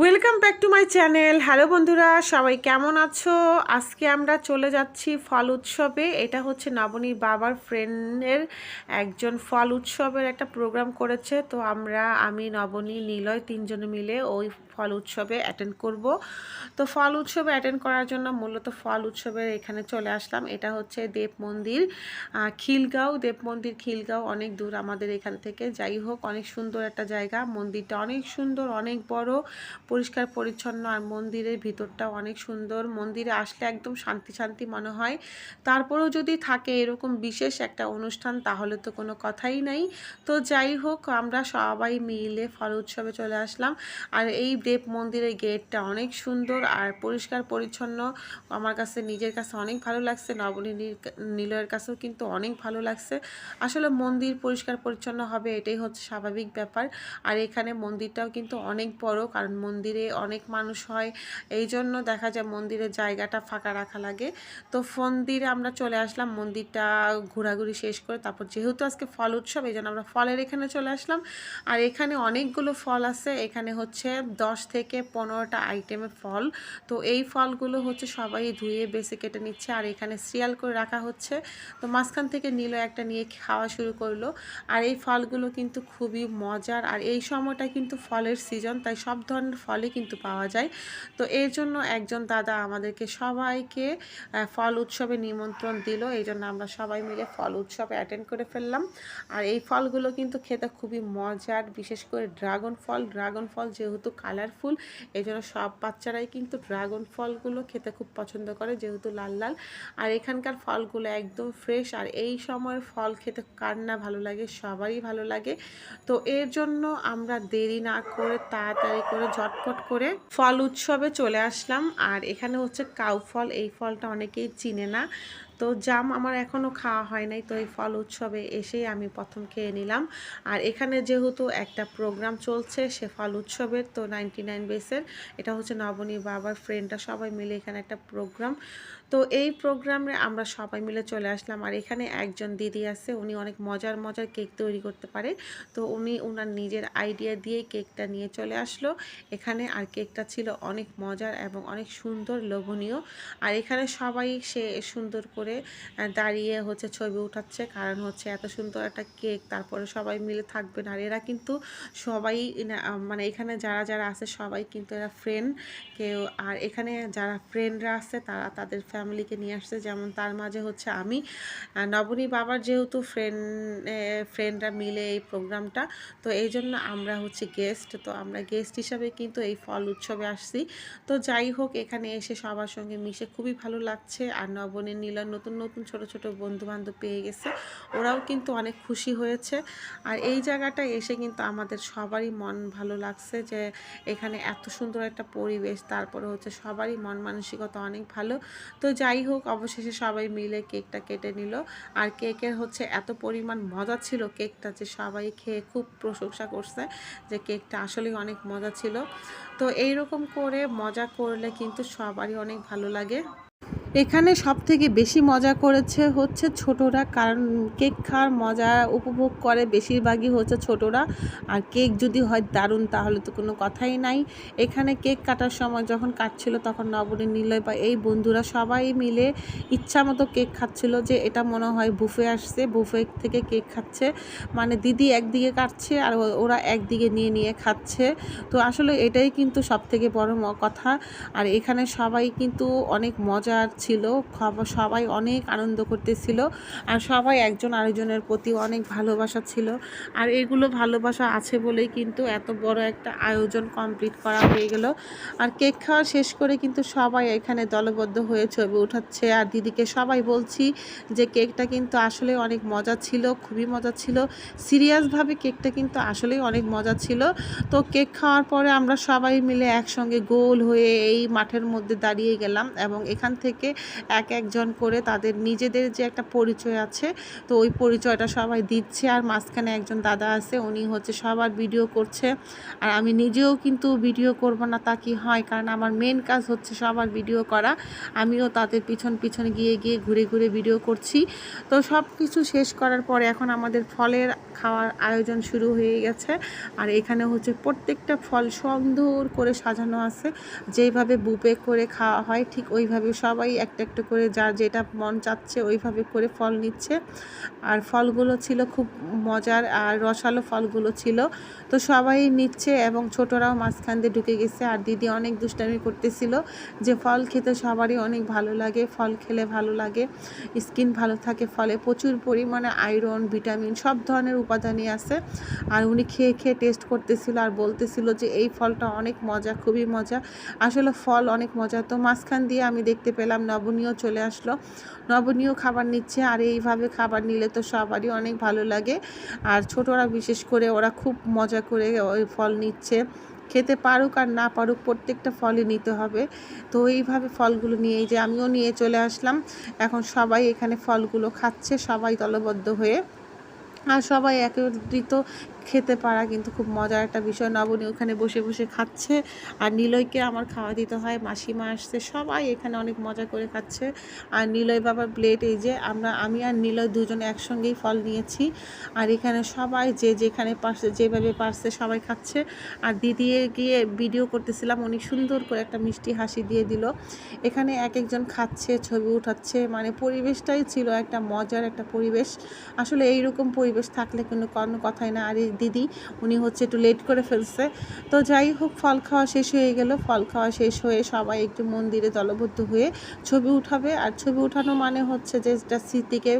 Welcome back to my channel hello বন্ধুরা, সবাই কেমন আছো? আজকে আমরা চলে যাচ্ছি ফল উৎসবে। এটা হচ্ছে নবনীর বাবার ফ্রেন্ডের একজন ফল উৎসবের একটা প্রোগ্রাম করেছে। তো আমরা, আমি, নবনী, নিলয় তিনজনে মিলে ওই ফল উৎসবে অ্যাটেন্ড করব। তো ফল উৎসবে অ্যাটেন্ড করার জন্য মূলত ফল উৎসবের এখানে চলে আসলাম। এটা হচ্ছে দেব মন্দির খিলগাঁও। দেব মন্দির, খিলগাঁও অনেক দূর আমাদের এখান থেকে। যাই হোক, অনেক সুন্দর একটা জায়গা। মন্দিরটা অনেক সুন্দর, অনেক বড়। পরিষ্কার, পরিচ্ছন্ন আর মন্দিরের ভিতরটাও অনেক সুন্দর। মন্দিরে আসলে একদম শান্তি শান্তি মনে হয়। তারপরেও যদি থাকে এরকম বিশেষ একটা অনুষ্ঠান, তাহলে তো কোনো কথাই নাই। তো যাই হোক, আমরা সবাই মিলে ফল উৎসবে চলে আসলাম। আর এই দেব মন্দিরের গেটটা অনেক সুন্দর আর পরিষ্কার, পরিচ্ছন্ন। আমার কাছে, নিজের কাছে অনেক ভালো লাগছে। নবনীর নিলয়ের কাছেও কিন্তু অনেক ভালো লাগছে। আসলে মন্দির পরিষ্কার, পরিচ্ছন্ন হবে, এটাই হচ্ছে স্বাভাবিক ব্যাপার। আর এখানে মন্দিরটাও কিন্তু অনেক বড়, কারণ মন্দিরে অনেক মানুষ হয়। এই জন্য দেখা যায় মন্দিরের জায়গাটা ফাঁকা রাখা লাগে। তো মন্দিরে আমরা চলে আসলাম, মন্দিরটা ঘোরাঘুরি শেষ করে তারপর যেহেতু আজকে ফল উৎসব এই জন্য আমরা ফলের এখানে চলে আসলাম। আর এখানে অনেকগুলো ফল আছে, এখানে হচ্ছে দশ থেকে পনেরোটা আইটেমের ফল। তো এই ফলগুলো হচ্ছে সবাই ধুয়ে, বেছে, কেটে নিচ্ছে আর এখানে সিরিয়াল করে রাখা হচ্ছে। তো মাঝখান থেকে নিল একটা নিয়ে খাওয়া শুরু করল। আর এই ফলগুলো কিন্তু খুবই মজার। আর এই সময়টা কিন্তু ফলের সিজন তাই সব ধরনের ফলই কিন্তু পাওয়া যায়। তো এর জন্য একজন দাদা আমাদেরকে সবাইকে ফল উৎসবে নিমন্ত্রণ দিল। এই জন্য আমরা সবাই মিলে ফল উৎসবে অ্যাটেন্ড করে ফেললাম। আর এই ফলগুলো কিন্তু খেতে খুবই মজার, বিশেষ করে ড্রাগন ফল। ড্রাগন ফল যেহেতু কালারফুল এই জন্য সব বাচ্চারাই কিন্তু ড্রাগন ফলগুলো খেতে খুব পছন্দ করে, যেহেতু লাল লাল। আর এখানকার ফলগুলো একদম ফ্রেশ আর এই সময়ের ফল খেতে কার না ভালো লাগে, সবারই ভালো লাগে। তো এর জন্য আমরা দেরি না করে তাড়াতাড়ি করে ঝটপট করে ফল উৎসবে চলে আসলাম। আর এখানে হচ্ছে কাউ ফল, এই ফলটা অনেকেই চিনে না। তো জাম আমার এখনও খাওয়া হয় নাই, তো এই ফল উৎসবে এসেই আমি প্রথম খেয়ে নিলাম। আর এখানে যেহেতু একটা প্রোগ্রাম চলছে সে ফল উৎসবের, তো নাইনটি নাইন বেসের এটা হচ্ছে নবনী বাবার ফ্রেন্ডরা সবাই মিলে এখানে একটা প্রোগ্রাম তো এই প্রোগ্রামে আমরা সবাই মিলে চলে আসলাম। আর এখানে একজন দিদি আছে, উনি অনেক মজার মজার কেক তৈরি করতে পারে। তো উনি ওনার নিজের আইডিয়া দিয়ে কেকটা নিয়ে চলে আসলো। এখানে আর কেকটা ছিল অনেক মজার এবং অনেক সুন্দর, লোভনীয়। আর এখানে সবাই সে সুন্দর করে দাঁড়িয়ে হচ্ছে ছবি উঠাচ্ছে। কারণ হচ্ছে এত সুন্দর একটা কেক, তারপরে সবাই মিলে থাকবেন আর এরা কিন্তু সবাই মানে এখানে যারা যারা আছে সবাই কিন্তু এরা ফ্রেন্ড কেউ। আর এখানে যারা ফ্রেন্ডরা আছে, তারা তাদের ফ্যামিলিকে নিয়ে আসছে। যেমন তার মাঝে হচ্ছে আমি। নবনী বাবার যেহেতু ফ্রেন্ড ফ্রেন্ডরা মিলে এই প্রোগ্রামটা তো এই জন্য আমরা হচ্ছে গেস্ট তো আমরা গেস্ট হিসাবে কিন্তু এই ফল উৎসবে আসছি। তো যাই হোক, এখানে এসে সবার সঙ্গে মিশে খুবই ভালো লাগছে। আর নবনীর নীলার নতুন নতুন ছোট ছোট বন্ধু বান্ধব পেয়ে গেছে। ওরাও কিন্তু অনেক খুশি হয়েছে। আর এই জায়গাটা এসে কিন্তু আমাদের সবারই মন ভালো লাগছে যে এখানে এত সুন্দর একটা পরিবেশ, তারপরে হচ্ছে সবারই মন মানসিকতা অনেক ভালো। তো যাই হোক অবশেষে সবাই মিলে কেকটা কেটে নিল। আর কেকের হচ্ছে এত পরিমাণ মজা ছিল কেকটা যে সবাই খেয়ে খুব প্রশংসা করছে যে কেকটা আসলেই অনেক মজা ছিল। তো এইরকম করে মজা করলে কিন্তু সবারই অনেক ভালো লাগে। এখানে সব থেকে বেশি মজা করেছে হচ্ছে ছোটরা, কারণ কেক খাওয়ার মজা উপভোগ করে বেশিরভাগই হচ্ছে ছোটরা। আর কেক যদি হয় দারুণ, তাহলে তো কোনো কথাই নাই। এখানে কেক কাটার সময় যখন কাটছিল তখন নবনী নিলয় বা এই বন্ধুরা সবাই মিলে ইচ্ছা মতো কেক খাচ্ছিল যে এটা মনে হয় বুফে আসছে, বুফে থেকে কেক খাচ্ছে। মানে দিদি একদিকে কাটছে আর ওরা একদিকে নিয়ে নিয়ে খাচ্ছে। তো আসলে এটাই কিন্তু সব থেকে বড় কথা। আর এখানে সবাই কিন্তু অনেক মজার ছিল সবাই অনেক আনন্দ করতেছিল আর সবাই একজন আরেকজনের প্রতি অনেক ভালোবাসা ছিল। আর এগুলো ভালোবাসা আছে বলেই কিন্তু এত বড় একটা আয়োজন কমপ্লিট করা হয়ে গেল। আর কেক খাওয়া শেষ করে কিন্তু সবাই এখানে দলবদ্ধ হয়ে ছবি উঠাচ্ছে। আর দিদিকে সবাই বলছি যে কেকটা কিন্তু আসলে অনেক মজা ছিল, খুবই মজা ছিল। সিরিয়াসভাবে কেকটা কিন্তু আসলেই অনেক মজা ছিল। তো কেক খাওয়ার পরে আমরা সবাই মিলে একসঙ্গে গোল হয়ে এই মাঠের মধ্যে দাঁড়িয়ে গেলাম এবং এখান থেকে এক একজন করে তাদের নিজেদের যে একটা পরিচয় আছে, তো ওই পরিচয়টা সবাই দিচ্ছে। আর মাঝখানে একজন দাদা আছে, উনি হচ্ছে সবার ভিডিও করছে। আর আমি নিজেও কিন্তু ভিডিও করব না, তা কি হয়? কারণ আমার মেন কাজ হচ্ছে সবার ভিডিও করা। আমিও তাদের পিছন পিছন গিয়ে গিয়ে ঘুরে ঘুরে ভিডিও করছি। তো সব কিছু শেষ করার পরে এখন আমাদের ফলের খাওয়ার আয়োজন শুরু হয়ে গেছে। আর এখানে হচ্ছে প্রত্যেকটা ফল সুন্দর করে সাজানো আছে। যেইভাবে বুপে করে খাওয়া হয়, ঠিক ওইভাবে সবাই একটা একটা করে যার যেটা মন চাচ্ছে ওইভাবে করে ফল নিচ্ছে। আর ফলগুলো ছিল খুব মজার আর রসালো ফলগুলো ছিল। তো সবাই নিচ্ছে এবং ছোটরাও মাঝখান দিয়ে ঢুকে গেছে। আর দিদি অনেক দুষ্টামি করতেছিল যে ফল খেতে সবারই অনেক ভালো লাগে, ফল খেলে ভালো লাগে, স্কিন ভালো থাকে ফলে। প্রচুর পরিমাণে আয়রন, ভিটামিন সব ধরনের উপাদানই আছে। আর উনি খেয়ে খেয়ে টেস্ট করতেছিল আর বলতেছিল যে এই ফলটা অনেক মজা, খুবই মজা। আসলে ফল অনেক মজা। তো মাঝখান দিয়ে আমি দেখতে পেলাম নবনীয় চলে আসলো। নবনীয় খাবার নিচ্ছে আর এইভাবে খাবার নিলে তো সবারই অনেক ভালো লাগে। আর ছোটরা বিশেষ করে ওরা খুব মজা করে ওই ফল নিচ্ছে। খেতে পারুক আর না পারুক প্রত্যেকটা ফলই নিতে হবে। তো এইভাবে ফলগুলো নিয়েই যে আমিও নিয়ে চলে আসলাম। এখন সবাই এখানে ফলগুলো খাচ্ছে, সবাই দলবদ্ধ হয়ে। আর সবাই একত্রিত খেতে পারা কিন্তু খুব মজার একটা বিষয়। নবনী ওখানে বসে বসে খাচ্ছে আর নিলয়কে আমার খাওয়া দিতে হয়। মাসিমা আসছে, সবাই এখানে অনেক মজা করে খাচ্ছে। আর নিলয় বাবার প্লেট এই যে, আমরা, আমি আর নিলয় দুজনে একসঙ্গেই ফল নিয়েছি। আর এখানে সবাই যে যেখানে পারছে, যেভাবে পারছে সবাই খাচ্ছে। আর দিদি গিয়ে ভিডিও করতেছিলাম, উনি সুন্দর করে একটা মিষ্টি হাসি দিয়ে দিল। এখানে এক একজন খাচ্ছে, ছবি উঠাচ্ছে মানে পরিবেশটাই ছিল একটা মজার একটা পরিবেশ। আসলে এইরকম পরিবেশ থাকলে কোনো কোনো কথাই না। আর এই দিদি, উনি হচ্ছে একটু লেট করে ফেলছে। তো যাই হোক, ফল খাওয়া শেষ হয়ে গেল। ফল খাওয়া শেষ হয়ে সবাই একটু মন্দিরে দলবদ্ধ হয়ে ছবি উঠাবে। আর ছবি উঠানো মানে হচ্ছে যে এটা স্মৃতিকে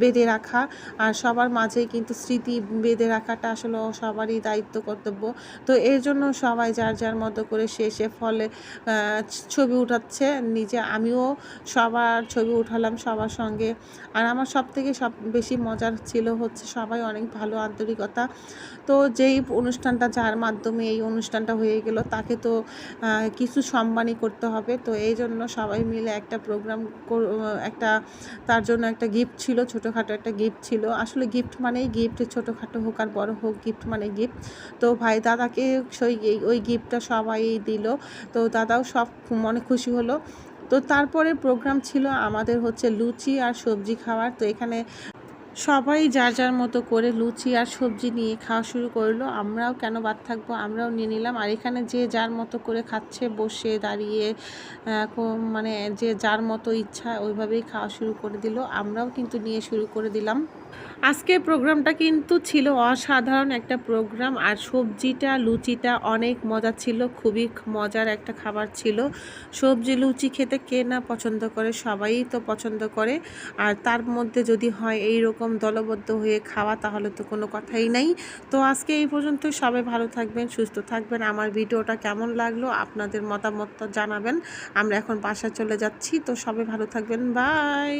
বেঁধে রাখা। আর সবার মাঝেই কিন্তু স্মৃতি বেঁধে রাখাটা আসলে সবারই দায়িত্ব, কর্তব্য। তো এর জন্য সবাই যার যার মতো করে শেষে ফলে ছবি উঠাচ্ছে। নিজে আমিও সবার ছবি উঠালাম সবার সঙ্গে। আর আমার সব থেকে সব বেশি মজার ছিল হচ্ছে সবাই অনেক ভালো আন্তরিকতা। তো যেই অনুষ্ঠানটা যার মাধ্যমে এই অনুষ্ঠানটা হয়ে গেল, তাকে তো কিছু সম্মানই করতে হবে। তো এই জন্য সবাই মিলে একটা প্রোগ্রাম একটা, তার জন্য একটা গিফট ছিল, ছোটোখাটো একটা গিফট ছিল। আসলে গিফট মানেই গিফট ছোটোখাটো হোক আর বড় হোক গিফট মানে গিফট তো ভাই দাদাকে সেই ওই গিফটটা সবাই দিল। তো দাদাও সব মনে খুশি হলো। তো তারপরে প্রোগ্রাম ছিল আমাদের হচ্ছে লুচি আর সবজি খাওয়ার। তো এখানে সবাই যার যার মতো করে লুচি আর সবজি নিয়ে খাওয়া শুরু করল। আমরাও কেন বাদ থাকব? আমরাও নিয়ে নিলাম। আর এখানে যে যার মতো করে খাচ্ছে, বসে, দাঁড়িয়ে মানে যে যার মতো ইচ্ছা ওইভাবেই খাওয়া শুরু করে দিল। আমরাও কিন্তু নিয়ে শুরু করে দিলাম। আজকের প্রোগ্রামটা কিন্তু ছিল অসাধারণ একটা প্রোগ্রাম। আর সবজিটা, লুচিটা অনেক মজা ছিল। খুবই মজার একটা খাবার ছিল। সবজি, লুচি খেতে কে না পছন্দ করে? সবাই তো পছন্দ করে। আর তার মধ্যে যদি হয় এই রকম দলবদ্ধ হয়ে খাওয়া তাহলে তো কোনো কথাই নাই। তো আজকে এই পর্যন্তই সবাই ভালো থাকবেন, সুস্থ থাকবেন। আমার ভিডিওটা কেমন লাগল আপনাদের মতামতটা জানাবেন। আমরা এখন বাসা চলে যাচ্ছি। তো সবাই ভালো থাকবেন। বাই!